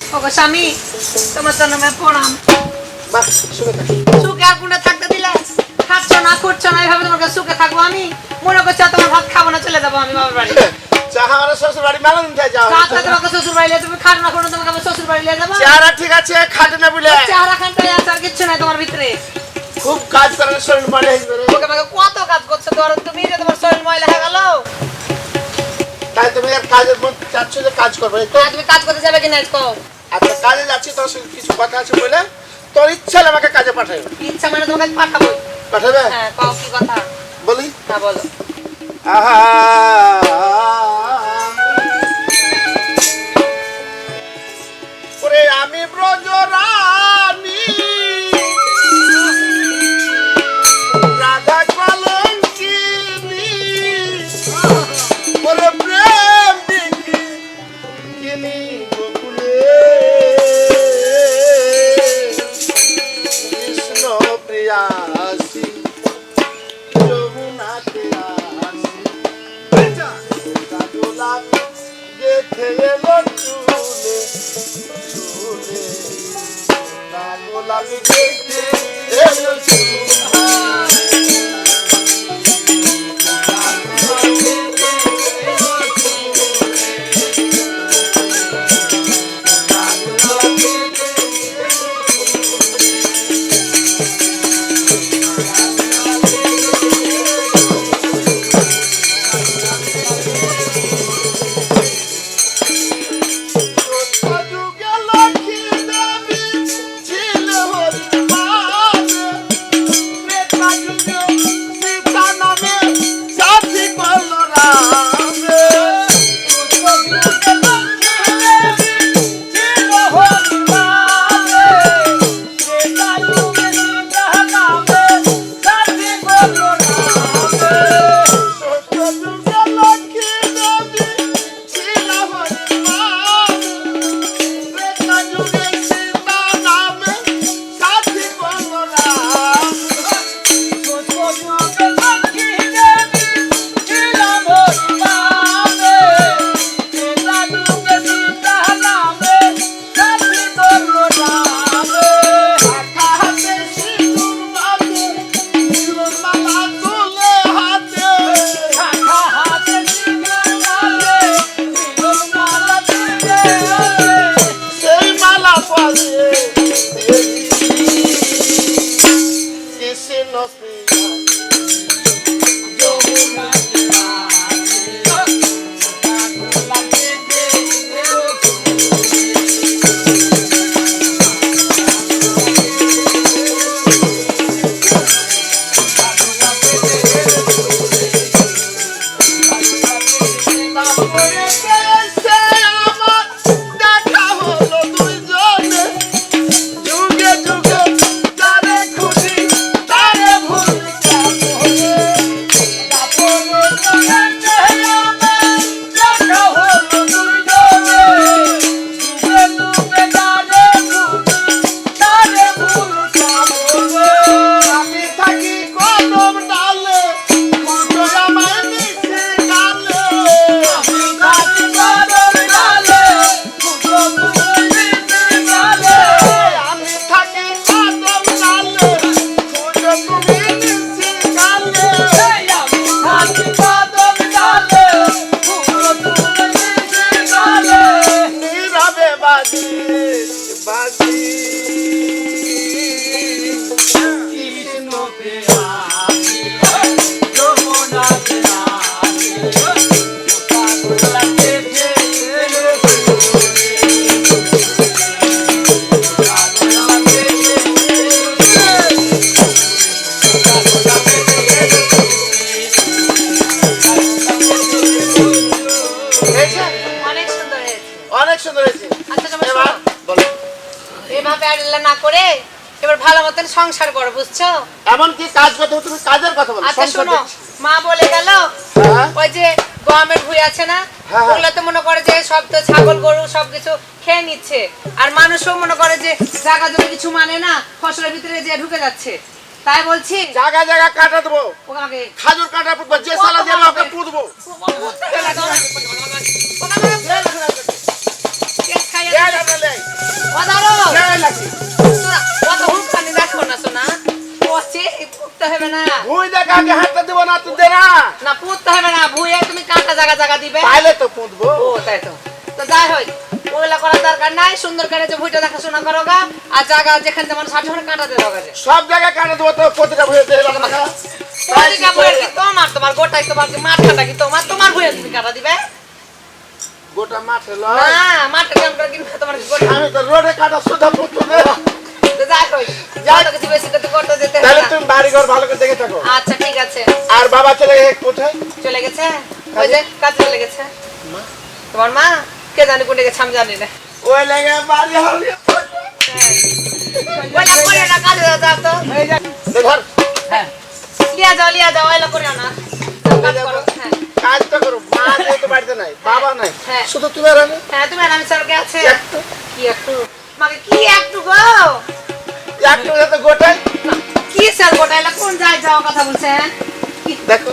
ওগো স্বামী তোমার প্রণাম। বাহ শুনে থাকি। সুখে আর কোনটা থাকতে দিলে খাচ্ছ না করছ না এইভাবে তোমাকে সুখে থাকব আমি? মনে করছ তোমার ভাত খাব না চলে যাব আমি বাবার বাড়ি। তোমার খুব কাজ করার শরীর আমাকে কত কাজ করছ ধরো তুমি তোমার শরীর ময়লা তুমি আর কাজের মধ্যে চাচ্ছ যে কাজ করবে তো। তুমি কাজ করতে যাবে কিনা কও। আচ্ছা কাজে যাচ্ছি তোর সঙ্গে কিছু কথা আছে বলে তোর ইচ্ছা হলে আমাকে কাজে পাঠাবে ইচ্ছা মানে তোমাকে পাঠাবো। পাঠাবে? হ্যাঁ কও কি কথা? বলি। হ্যাঁ বলো। আহা! Gracias. করে এবার ভালো মতন সংসার করো বুঝছ? এমন কি কাজ করতে তুমি কাজের কথা বলো আচ্ছা শোনো মা বলে গেল হ্যাঁ। ওই যে গমের ভুই আছে না হ্যাঁ। ওগুলো তো মনে করে যে সব তো ছাগল গরু সবকিছু খেয়ে নিচ্ছে। আর মানুষও মনে করে যে জায়গা জমি কিছু মানে না ফসলের ভিতরে যে ঢুকে যাচ্ছে। তাই বলছি জায়গা জায়গা কাটা দেবো। ওকে খাজুর কাটা পুতবো যে সালা দেবে ওকে পুতবো কেস খাই মাইয়া কে জানে না। ভুই দেখা আগে হাতটা দিব না তুই দে না। না পুততে হবে না ভুয়ে তুমি কাঁটা জায়গা জায়গা দিবে। তাইলে তো পুঁতবো। ও তাই তো। তো যাই হোক ওগুলা করার দরকার নাই সুন্দর করে যে ভুইটা দেখাশোনা করো গা আর জায়গা যেখানে যেমন ষাট ওখানে কাঁটা দিয়ে দাও সব জায়গায় কানে দেবো তো প্রতিটা ভুঁয়ে দিয়ে এলাম না ওদিকে ভুয়ে কি তোমার? তোমার গোটাই তোমার কি মাঠ কি তোমার? তোমার ভুয়ে তুমি কাটা দিবে? গোটা মাঠে না মাঠে কেমন করে কিনবে তোমার গোটা আমি তো রোডে কাটা সুধা পুঁতবো দে যাই হোক যাই। তো কিছু বেশি করতে ঘর ভালো করে দেখে থাকো। আচ্ছা ঠিক আছে। আর বাবা চলে গেছে কোথায়? চলে গেছে? ওই যে কাজ চলে গেছে। তোমার মা? কে জানি কোনটা গেছে আমি জানি না। ওই লেগে বাড়ি হবে। ওইলা করে না কাজে যাও তো। এই যা ধর। হ্যাঁ। লিয়া যাও লিয়া যাও ওইলা করে না। কাজ করো হ্যাঁ। কাজ তো করো। মা যেহেতু বাড়িতে নাই বাবা নাই। হ্যাঁ। শুধু তুমি আর আমি? হ্যাঁ তুমি আর আমি সরকে আছে একটু। কি একটু? মাকে কি একটু গো? একটু যাতে গোটাই কি বটাইলা কোন যায় যাওয়ার কথা বলছেন? দেখো